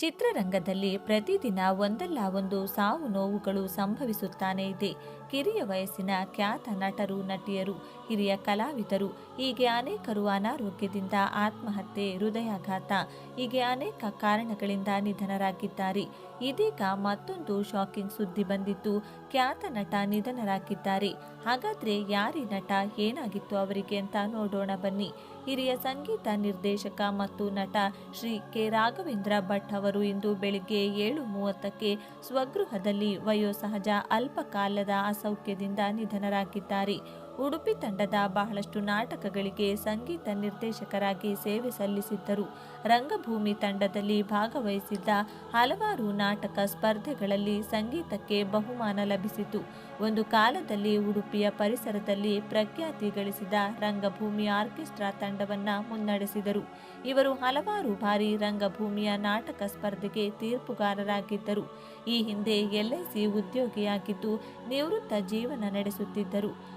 ಚಿತ್ರರಂಗದಲ್ಲಿ ಪ್ರತಿದಿನ ಒಂದಲ್ಲ ಒಂದು ಸಾವು ನೋವುಗಳು ಸಂಭವಿಸುತ್ತಾನೇ ಇದೆ. ಕಿರಿಯ ವಯಸ್ಸಿನ ಖ್ಯಾತ ನಟರು, ನಟಿಯರು, ಹಿರಿಯ ಕಲಾವಿದರು, ಹೀಗೆ ಅನೇಕರು ಅನಾರೋಗ್ಯದಿಂದ ಆತ್ಮಹತ್ಯೆ, ಹೃದಯಾಘಾತ, ಹೀಗೆ ಅನೇಕ ಕಾರಣಗಳಿಂದ ನಿಧನರಾಗಿದ್ದಾರೆ. ಇದೀಗ ಮತ್ತೊಂದು ಶಾಕಿಂಗ್ ಸುದ್ದಿ ಬಂದಿದ್ದು, ಖ್ಯಾತ ನಟ ನಿಧನರಾಗಿದ್ದಾರೆ. ಹಾಗಾದ್ರೆ ಯಾರಿ ನಟ, ಏನಾಗಿತ್ತು ಅವರಿಗೆ ಅಂತ ನೋಡೋಣ ಬನ್ನಿ. ಹಿರಿಯ ಸಂಗೀತ ನಿರ್ದೇಶಕ ಮತ್ತು ನಟ ಶ್ರೀ ಕೆ. ರಾಘವೇಂದ್ರ ಭಟ್ ಅವರು ಇಂದು ಬೆಳಿಗ್ಗೆ ಏಳು ಮೂವತ್ತಕ್ಕೆ ಸ್ವಗೃಹದಲ್ಲಿ ವಯೋಸಹಜ ಅಲ್ಪಕಾಲದ ಅಸೌಖ್ಯದಿಂದ ನಿಧನರಾಗಿದ್ದಾರೆ. ಉಡುಪಿ ತಂಡದ ಬಹಳಷ್ಟು ನಾಟಕಗಳಿಗೆ ಸಂಗೀತ ನಿರ್ದೇಶಕರಾಗಿ ಸೇವೆ ಸಲ್ಲಿಸಿದ್ದರು. ರಂಗಭೂಮಿ ತಂಡದಲ್ಲಿ ಭಾಗವಹಿಸಿದ್ದ ಹಲವಾರು ನಾಟಕ ಸ್ಪರ್ಧೆಗಳಲ್ಲಿ ಸಂಗೀತಕ್ಕೆ ಬಹುಮಾನ ಲಭಿಸಿತು. ಒಂದು ಕಾಲದಲ್ಲಿ ಉಡುಪಿಯ ಪರಿಸರದಲ್ಲಿ ಪ್ರಖ್ಯಾತಿ ಗಳಿಸಿದ ರಂಗಭೂಮಿ ಆರ್ಕೆಸ್ಟ್ರಾ ತಂಡವನ್ನು ಮುನ್ನಡೆಸಿದರು. ಇವರು ಹಲವಾರು ಬಾರಿ ರಂಗಭೂಮಿಯ ನಾಟಕ ಸ್ಪರ್ಧೆಗೆ ತೀರ್ಪುಗಾರರಾಗಿದ್ದರು. ಈ ಹಿಂದೆ ಎಲ್ಐಸಿ ಉದ್ಯೋಗಿಯಾಗಿದ್ದು ನಿವೃತ್ತ ಜೀವನ ನಡೆಸುತ್ತಿದ್ದರು.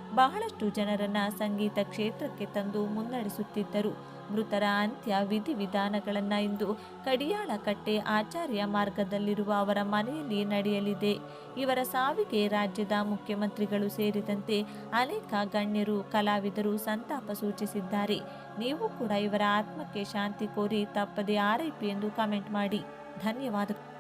ಬಹಳಷ್ಟು ಜನರನ್ನ ಸಂಗೀತ ಕ್ಷೇತ್ರಕ್ಕೆ ತಂದು ಮುನ್ನಡೆಸುತ್ತಿದ್ದರು. ಮೃತರ ಅಂತ್ಯ ವಿಧಿವಿಧಾನಗಳನ್ನ ಇಂದು ಕಡಿಯಾಳ ಕಟ್ಟೆ ಆಚಾರ್ಯ ಮಾರ್ಗದಲ್ಲಿರುವ ಅವರ ಮನೆಯಲ್ಲಿ ನಡೆಯಲಿದೆ. ಇವರ ಸಾವಿಗೆ ರಾಜ್ಯದ ಮುಖ್ಯಮಂತ್ರಿಗಳು ಸೇರಿದಂತೆ ಅನೇಕ ಗಣ್ಯರು, ಕಲಾವಿದರು ಸಂತಾಪ ಸೂಚಿಸಿದ್ದಾರೆ. ನೀವು ಕೂಡ ಇವರ ಆತ್ಮಕ್ಕೆ ಶಾಂತಿ ಕೋರಿ ತಪ್ಪದೇ ಆರೈಪಿ ಎಂದು ಕಮೆಂಟ್ ಮಾಡಿ. ಧನ್ಯವಾದಗಳು.